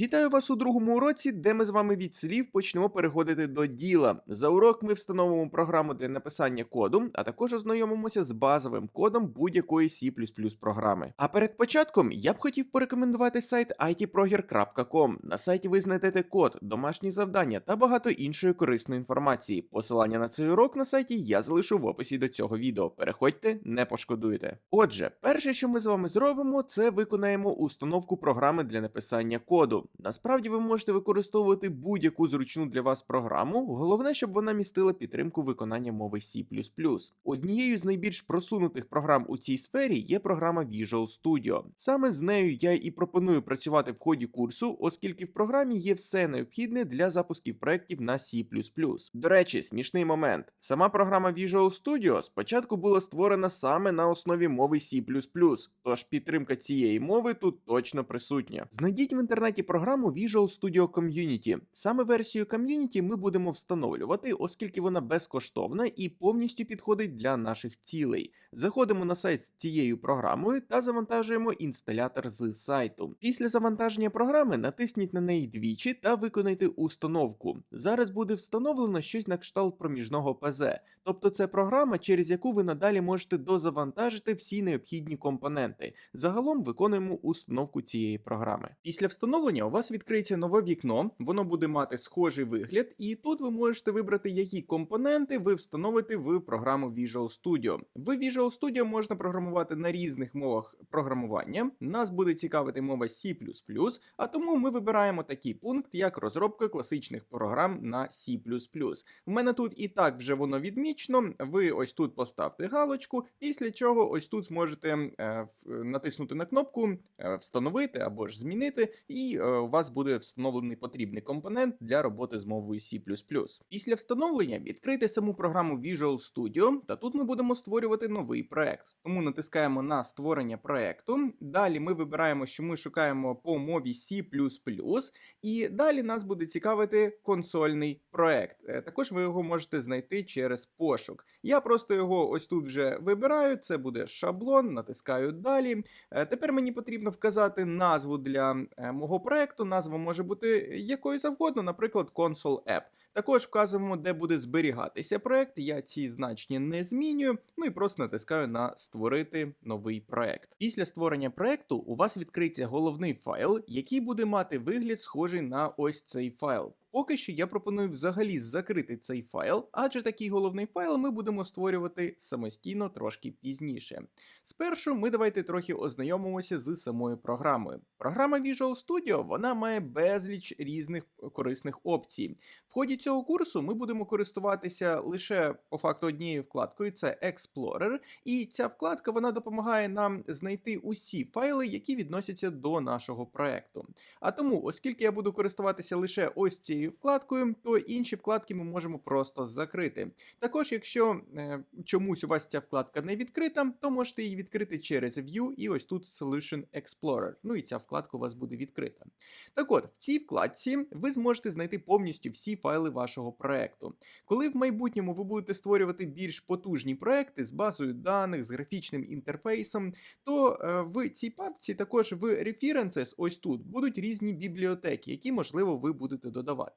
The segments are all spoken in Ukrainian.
Вітаю вас у другому уроці, де ми з вами від слів почнемо переходити до діла. За урок ми встановимо програму для написання коду, а також ознайомимося з базовим кодом будь-якої C++ програми. А перед початком я б хотів порекомендувати сайт itproger.com. На сайті ви знайдете код, домашні завдання та багато іншої корисної інформації. Посилання на цей урок на сайті я залишу в описі до цього відео. Переходьте, не пошкодуєте. Отже, перше, що ми з вами зробимо, це виконаємо установку програми для написання коду. Насправді ви можете використовувати будь-яку зручну для вас програму. Головне, щоб вона містила підтримку виконання мови C++. Однією з найбільш просунутих програм у цій сфері є програма Visual Studio. Саме з нею я і пропоную працювати в ході курсу, оскільки в програмі є все необхідне для запусків проєктів на C++. До речі, смішний момент. Сама програма Visual Studio спочатку була створена саме на основі мови C++, тож підтримка цієї мови тут точно присутня. Знайдіть в інтернеті програму Visual Studio Community. Саме версію Community ми будемо встановлювати, оскільки вона безкоштовна і повністю підходить для наших цілей. Заходимо на сайт з цією програмою та завантажуємо інсталятор з сайту. Після завантаження програми натисніть на неї двічі та виконайте установку. Зараз буде встановлено щось на кшталт проміжного ПЗ, тобто це програма, через яку ви надалі можете дозавантажити всі необхідні компоненти. Загалом виконуємо установку цієї програми. Після встановлення у вас відкриється нове вікно, воно буде мати схожий вигляд, і тут ви можете вибрати, які компоненти ви встановите в програму Visual Studio. В Visual Studio можна програмувати на різних мовах програмування. Нас буде цікавити мова C++, а тому ми вибираємо такий пункт, як розробка класичних програм на C++. У мене тут і так вже воно відмічено. Ви ось тут поставте галочку, після чого ось тут зможете е, натиснути на кнопку е, встановити або ж змінити, і е, у вас буде встановлений потрібний компонент для роботи з мовою C++. Після встановлення відкрийте саму програму Visual Studio, та тут ми будемо створювати новий проект. Тому натискаємо на створення проекту. Далі ми вибираємо, що ми шукаємо по мові C++, і далі нас буде цікавити консольний проект. Е, Також ви його можете знайти через пошук. Я просто його ось тут вже вибираю. Це буде шаблон, натискаю далі. Е, Тепер мені потрібно вказати назву для е, мого проекту. Назва може бути якою завгодно, наприклад, Console App. Також вказуємо, де буде зберігатися проект. Я ці значення не змінюю. Ну і просто натискаю на створити новий проект. Після створення проекту у вас відкриється головний файл, який буде мати вигляд схожий на ось цей файл. Поки що я пропоную взагалі закрити цей файл, адже такий головний файл ми будемо створювати самостійно трошки пізніше. Спершу ми давайте трохи ознайомимося з самою програмою. Програма Visual Studio вона має безліч різних корисних опцій. В ході цього курсу ми будемо користуватися лише по факту однією вкладкою, це Explorer, і ця вкладка вона допомагає нам знайти усі файли, які відносяться до нашого проекту. А тому, оскільки я буду користуватися лише ось цією вкладкою, то інші вкладки ми можемо просто закрити. Також, якщо е, чомусь у вас ця вкладка не відкрита, то можете її відкрити через View і ось тут Solution Explorer. Ну і ця вкладка у вас буде відкрита. Так от, в цій вкладці ви зможете знайти повністю всі файли вашого проекту. Коли в майбутньому ви будете створювати більш потужні проекти з базою даних, з графічним інтерфейсом, то е, в цій папці також в References, ось тут, будуть різні бібліотеки, які, можливо, ви будете додавати.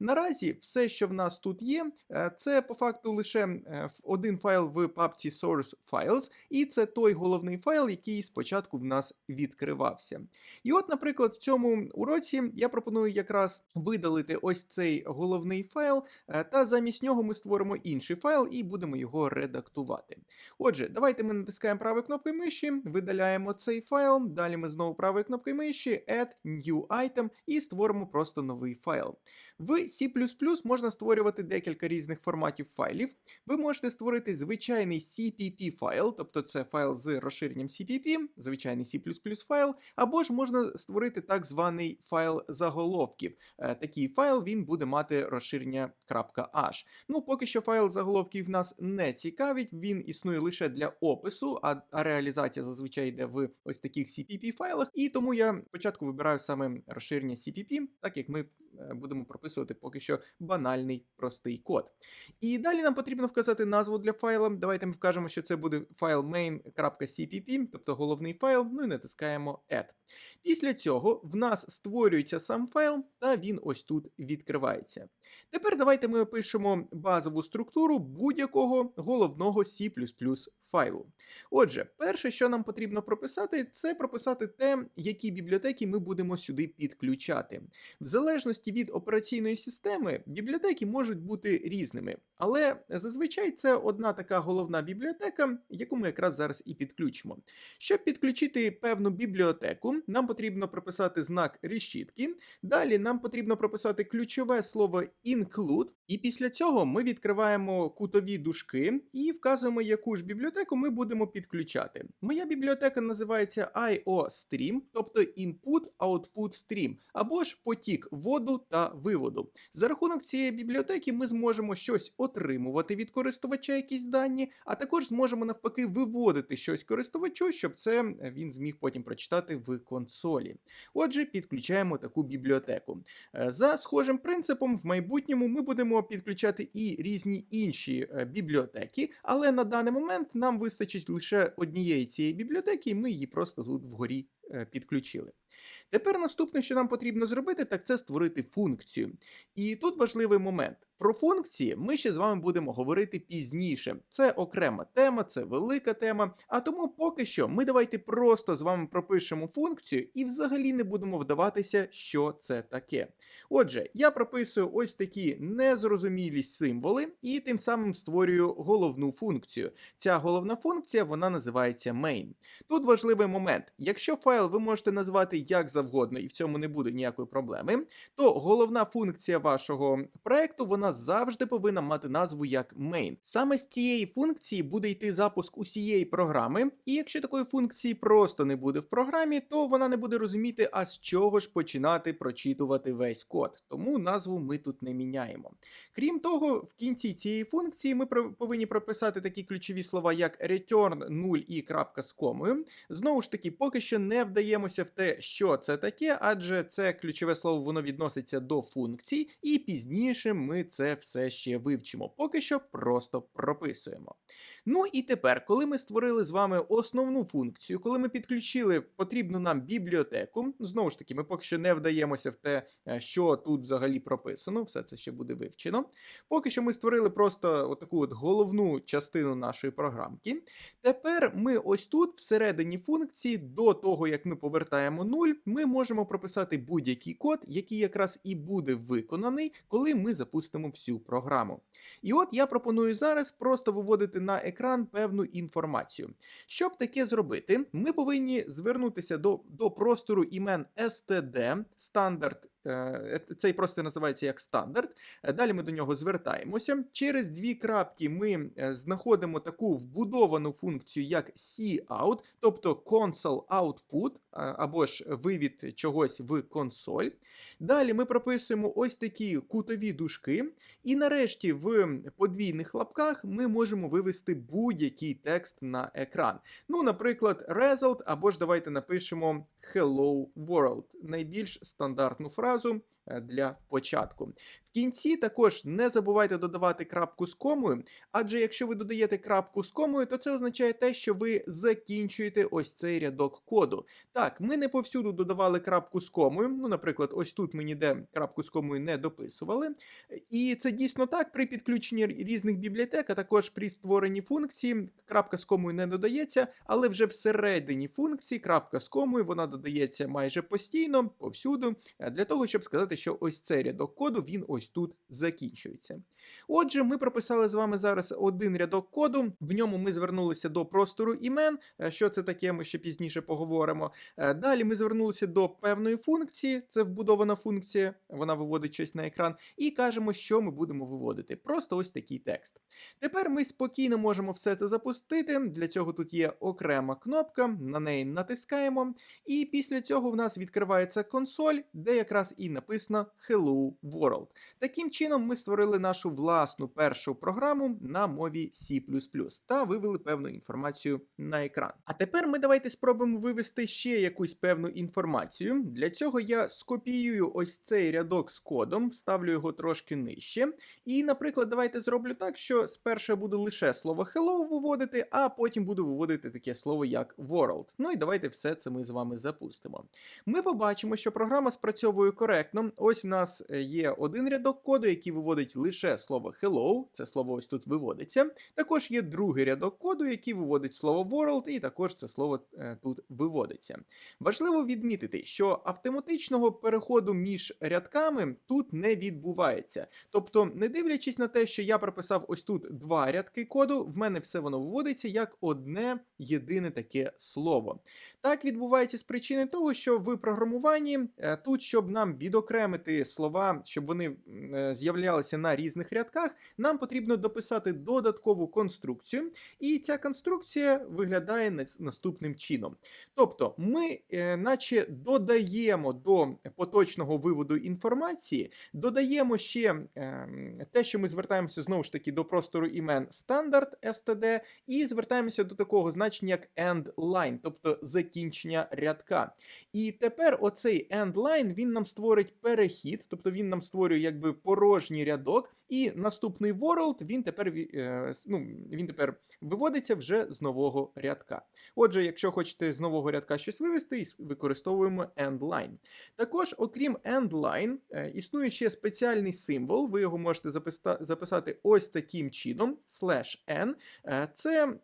Наразі все, що в нас тут є, е, це по факту лише е, один файл в папці Source Files, і це той головний файл, який спочатку в нас відкривався. І от, наприклад, в цьому уроці я пропоную якраз видалити ось цей головний файл, е, та замість нього ми створимо інший файл і будемо його редактувати. Отже, давайте ми натискаємо правою кнопкою миші, видаляємо цей файл. Далі ми знову правою кнопкою миші Add New Item і створимо просто новий файл. В C можна створювати декілька різних форматів файлів. Ви можете створити звичайний CPP файл, тобто це файл з розширенням CPP, звичайний C файл, або ж можна створити так званий файл заголовків. Е, Такий файл він буде мати розширення .h. Ну, поки що файл заголовків нас не цікавить, він існує лише для опису, а, реалізація зазвичай йде в ось таких CPP файлах. І тому я спочатку вибираю саме розширення CPP, так як ми е, будемо прописувати поки що банальний простий код. І далі нам потрібно вказати назву для файла. Давайте ми вкажемо, що це буде файл main.cpp, тобто головний файл, ну і натискаємо Add. Після цього в нас створюється сам файл, та він ось тут відкривається. Тепер давайте ми опишемо базову структуру будь-якого головного C файлу. Отже, перше, що нам потрібно прописати, це прописати те, які бібліотеки ми будемо сюди підключати. В залежності від операційної системи, бібліотеки можуть бути різними, але зазвичай це одна така головна бібліотека, яку ми якраз зараз і підключимо. Щоб підключити певну бібліотеку, нам потрібно прописати знак решітки. Далі нам потрібно прописати ключове слово include, і після цього ми відкриваємо кутові дужки і вказуємо, яку ж бібліотеку ми будемо підключати. Моя бібліотека називається IOStream, тобто Input Output Stream, або ж потік вводу та виводу. За рахунок цієї бібліотеки ми зможемо щось отримувати від користувача, якісь дані, а також зможемо навпаки виводити щось користувачу, щоб це він зміг потім прочитати в консолі. Отже, підключаємо таку бібліотеку. Е, За схожим принципом, в майбутньому ми будемо підключати і різні інші е, бібліотеки, але на даний момент нам вистачить лише однієї цієї бібліотеки, і ми її просто тут вгорі е, підключили. Тепер наступне, що нам потрібно зробити, так це створити функцію. І тут важливий момент. Про функції ми ще з вами будемо говорити пізніше. Це окрема тема, це велика тема. А тому поки що ми давайте просто з вами пропишемо функцію і взагалі не будемо вдаватися, що це таке. Отже, я прописую ось такі незрозумілі символи і тим самим створюю головну функцію. Ця головна функція вона називається main. Тут важливий момент. Якщо файл ви можете назвати як завгодно, і в цьому не буде ніякої проблеми, то головна функція вашого проекту вона завжди повинна мати назву як main. Саме з цієї функції буде йти запуск усієї програми, і якщо такої функції просто не буде в програмі, то вона не буде розуміти, а з чого ж починати прочитувати весь код. Тому назву ми тут не міняємо. Крім того, в кінці цієї функції ми повинні прописати такі ключові слова, як return 0 і крапка з комою. Знову ж таки, поки що не вдаємося в те, що це таке, адже це ключове слово воно відноситься до функцій, і пізніше ми це все ще вивчимо. Поки що просто прописуємо. Ну і тепер, коли ми створили з вами основну функцію, коли ми підключили потрібну нам бібліотеку, знову ж таки, ми поки що не вдаємося в те, е, що тут взагалі прописано, все це ще буде вивчено. Поки що ми створили просто таку головну частину нашої програмки. Тепер ми ось тут, всередині функції, до того, як ми повертаємо 0, ми можемо прописати будь-який код, який якраз і буде виконаний, коли ми запустимо всю програму. І от я пропоную зараз просто виводити на екран певну інформацію. Щоб таке зробити, ми повинні звернутися до, до простору імен std, стандарт цей просто називається як стандарт. Е, далі ми до нього звертаємося. Через дві крапки ми е, знаходимо таку вбудовану функцію, як cout, тобто console output, або ж вивід чогось в консоль. Далі ми прописуємо ось такі кутові дужки. І нарешті в подвійних лапках ми можемо вивести будь-який текст на екран. Ну, наприклад, result, або ж давайте напишемо Hello World найбільш стандартну фразу е, для початку. Кінці також не забувайте додавати крапку з комою, адже якщо ви додаєте крапку з комою, то це означає те, що ви закінчуєте ось цей рядок коду. Так, ми не повсюду додавали крапку з комою. Ну, наприклад, ось тут ми ніде крапку з комою не дописували. І це дійсно так при підключенні різних бібліотек, а також при створенні функції, крапка з комою не додається, але вже всередині функції крапка з комою вона додається майже постійно, повсюду, для того, щоб сказати, що ось цей рядок коду він ось ось тут закінчується. Отже, ми прописали з вами зараз один рядок коду. В ньому ми звернулися до простору імен. Е, що це таке, ми ще пізніше поговоримо. Е, далі ми звернулися до певної функції, це вбудована функція, вона виводить щось на екран, і кажемо, що ми будемо виводити. Просто ось такий текст. Тепер ми спокійно можемо все це запустити. Для цього тут є окрема кнопка, на неї натискаємо. І після цього в нас відкривається консоль, де якраз і написано Hello World. Таким чином, ми створили нашу власну першу програму на мові C та вивели певну інформацію на екран. А тепер ми давайте спробуємо вивести ще якусь певну інформацію. Для цього я скопіюю ось цей рядок з кодом, ставлю його трошки нижче. І, наприклад, давайте зроблю так, що спершу буду лише слово hello виводити, а потім буду виводити таке слово як world. Ну і давайте все це ми з вами запустимо. Ми побачимо, що програма спрацьовує коректно. Ось в нас е, є один рядок коду, який виводить лише слово hello. Це слово ось тут виводиться. Також є другий рядок коду, який виводить слово world, і також це слово е, тут виводиться. Важливо відмітити, що автоматичного переходу між рядками тут не відбувається. Тобто, не дивлячись на те, що я прописав ось тут два рядки коду, в мене все воно виводиться як одне єдине таке слово. Так відбувається з причини того, що в програмуванні е, тут, щоб нам відокремити слова, щоб вони е, з'являлися на різних рядках, нам потрібно дописати додаткову конструкцію, і ця конструкція виглядає наступним чином. Тобто, ми, е, наче додаємо до поточного виводу інформації, додаємо ще те, що ми звертаємося знову ж таки до простору імен стандарт std, і звертаємося до такого значення, як endline, тобто закінчення рядка. І тепер оцей endline він нам створить перехід, тобто він нам створює якби порожній рядок. І наступний world він тепер е, ну, він тепер виводиться вже з нового рядка. Отже, якщо хочете з нового рядка щось вивести, використовуємо endline. Також, окрім endline, е, існує ще спеціальний символ. Ви його можете записати ось таким чином: slash n. Е, це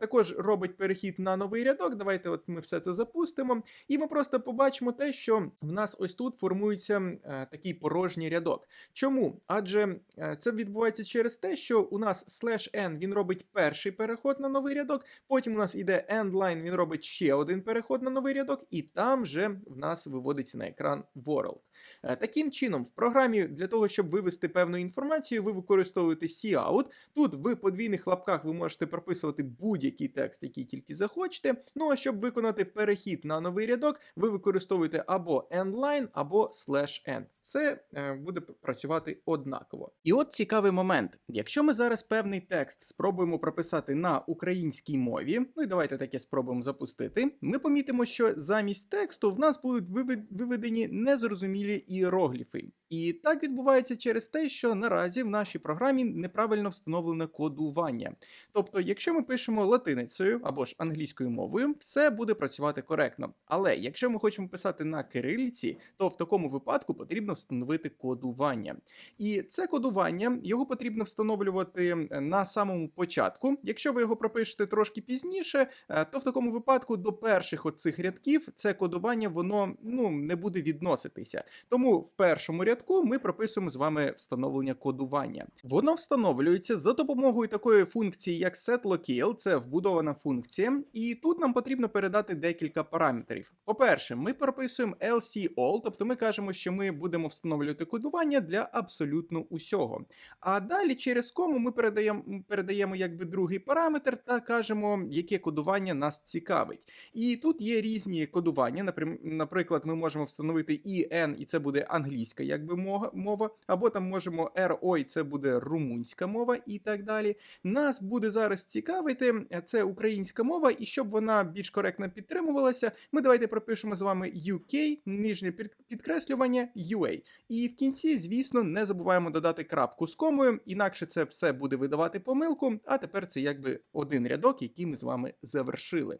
також робить перехід на новий рядок. Давайте от ми все це запустимо. І ми просто побачимо те, що в нас ось тут формується такий порожній рядок. Чому? Адже це відбувається через те, що у нас slash n він робить перший переход на новий рядок, потім у нас іде endline, він робить ще один переход на новий рядок, і там вже в нас виводиться на екран world. Е, таким чином, в програмі для того, щоб вивести певну інформацію, ви використовуєте cout. Тут в подвійних лапках ви можете прописувати будь-який текст, який тільки захочете. Ну а щоб виконати перехід на новий рядок, ви використовуєте або endline, або slash n. Це е, буде працювати однаково. І от цікавий момент. Якщо ми зараз певний текст спробуємо прописати на українській мові, ну і давайте таке спробуємо запустити, ми помітимо, що замість тексту в нас будуть виведені незрозумілі іерогліфи. І так відбувається через те, що наразі в нашій програмі неправильно встановлене кодування. Тобто, якщо ми пишемо латиницею або ж англійською мовою, все буде працювати коректно. Але якщо ми хочемо писати на кириліці, то в такому випадку потрібно встановити кодування. І це кодування його потрібно встановлювати на самому початку. Якщо ви його пропишете трошки пізніше, е, то в такому випадку до перших оцих рядків це кодування воно ну не буде відноситися. Тому в першому рядку ми прописуємо з вами встановлення кодування. Воно встановлюється за допомогою такої функції, як setLocale, це вбудована функція, і тут нам потрібно передати декілька параметрів. По-перше, ми прописуємо LC-all, тобто ми кажемо, що ми будемо встановлювати кодування для абсолютно усього. А далі через кому ми передаємо передаємо якби другий параметр та кажемо, яке кодування нас цікавить. І тут є різні кодування. Наприклад, ми можемо встановити EN, і це буде англійська, якби би мова, або там можемо ROI, це буде румунська мова і так далі. Нас буде зараз цікавити е, це українська мова, і щоб вона більш коректно підтримувалася, ми давайте пропишемо з вами UK, нижнє підкреслювання UA. І в кінці, звісно, не забуваємо додати крапку з комою, інакше це все буде видавати помилку. А тепер це якби один рядок, який ми з вами завершили.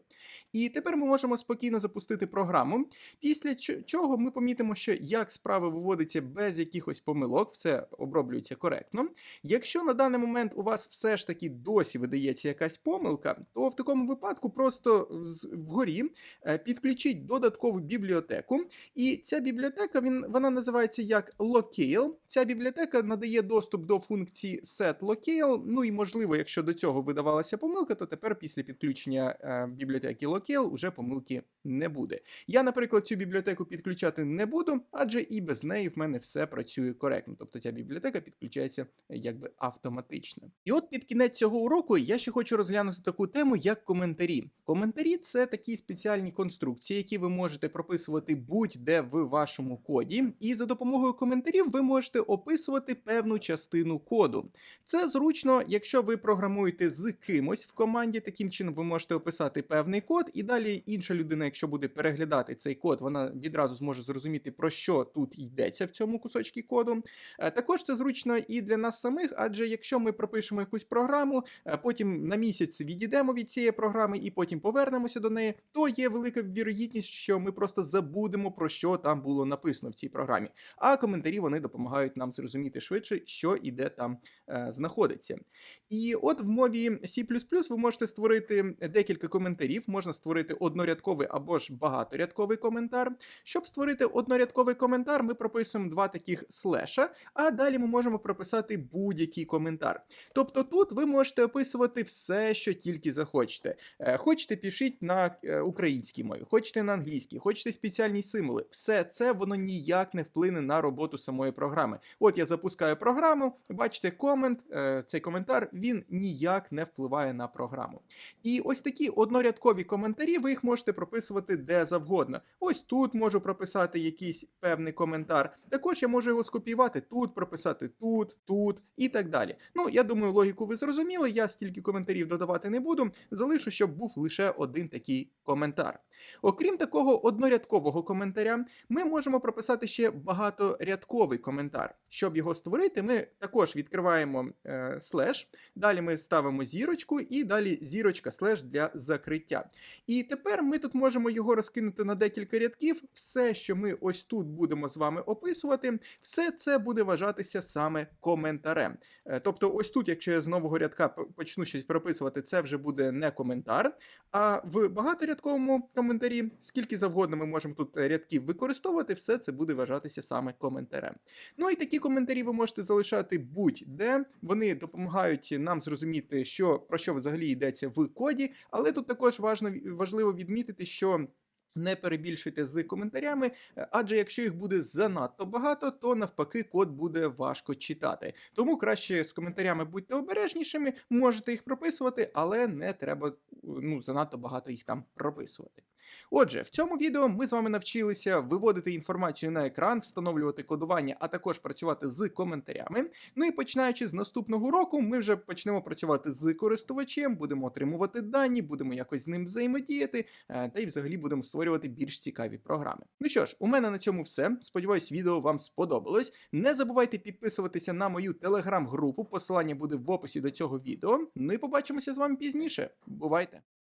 І тепер ми можемо спокійно запустити програму, після чого ми помітимо, що як справа виводиться без якихось помилок, все оброблюється коректно. Якщо на даний момент у вас все ж таки досі видається якась помилка, то в такому випадку просто вгорі е, підключіть додаткову бібліотеку. І ця бібліотека він, вона називається як Locale. Ця бібліотека надає доступ до функції setLocale. Ну і можливо, якщо до цього видавалася помилка, то тепер після підключення е, бібліотеки Locale вже помилки не буде. Я, наприклад, цю бібліотеку підключати не буду, адже і без неї в мене все працює коректно. Тобто ця бібліотека підключається е, якби автоматично. І от під кінець цього уроку я ще хочу розглянути таку тему, як коментарі. Коментарі це такі спеціальні конструкції, які ви можете прописувати будь-де в вашому коді, і за допомогою коментарів ви можете описувати певну частину коду. Це зручно, якщо ви програмуєте з кимось в команді, таким чином ви можете описати певний код, і далі інша людина, якщо буде переглядати цей код, вона відразу зможе зрозуміти, про що тут йдеться в цьому кусочці коду. Е, Також це зручно і для нас самих, адже якщо ми пропишемо якусь програму, е, потім на місяць відійдемо від цієї програми і потім повернемося до неї, то є велика вірогідність, що ми просто забудемо про що там було написано в цій програмі. А коментарі вони допомагають нам зрозуміти швидше, що і де там е, знаходиться. І от в мові C++ ви можете створити декілька коментарів, можна створити однорядковий або ж багаторядковий коментар. Щоб створити однорядковий коментар, ми прописуємо два таких слеша, а далі ми можемо прописати будь-який коментар. Тобто тут ви можете описувати все, що тільки захочете. Е, Хочете, пишіть на е, українській мові, хочете на англійській, хочете спеціальні символи. Все це воно ніяк не вплине на роботу самої програми. От я запускаю програму, бачите, комент, е, цей коментар він ніяк не впливає на програму. І ось такі однорядкові коментарі, ви їх можете прописувати де завгодно. Ось тут можу прописати якийсь певний коментар. Також я можу його скопіювати тут, прописати тут, тут і так далі. Ну, я думаю, логіку ви зрозуміли. Я стільки коментарів додавати не буду. Залишу, щоб був лише один такий коментар. Окрім такого однорядкового коментаря, ми можемо прописати ще багаторядковий коментар. Щоб його створити, ми також відкриваємо е, слеш, далі ми ставимо зірочку і далі зірочка слеш для закриття. І тепер ми тут можемо його розкинути на декілька рядків. Все, що ми ось тут будемо з вами описувати, все це буде вважатися саме коментарем. Е, Тобто, ось тут, якщо я з нового рядка почну щось прописувати, це вже буде не коментар. А в багаторядковому коментарі, скільки завгодно ми можемо тут е, рядків використовувати, все це буде вважатися саме коментарем. Ну і такі коментарі ви можете залишати будь-де. Вони допомагають нам зрозуміти, що про що взагалі йдеться в коді, але тут також важливо відмітити, що. Не перебільшуйте з коментарями, е, адже якщо їх буде занадто багато, то навпаки код буде важко читати. Тому краще з коментарями будьте обережнішими, можете їх прописувати, але не треба ну, занадто багато їх там прописувати. Отже, в цьому відео ми з вами навчилися виводити інформацію на екран, встановлювати кодування, а також працювати з коментарями. Ну і починаючи з наступного року, ми вже почнемо працювати з користувачем, будемо отримувати дані, будемо якось з ним взаємодіяти, е, та й взагалі будемо створювати більш цікаві програми. Ну що ж, у мене на цьому все. Сподіваюсь, відео вам сподобалось. Не забувайте підписуватися на мою телеграм-групу. Посилання буде в описі до цього відео. Ну і побачимося з вами пізніше. Бувайте!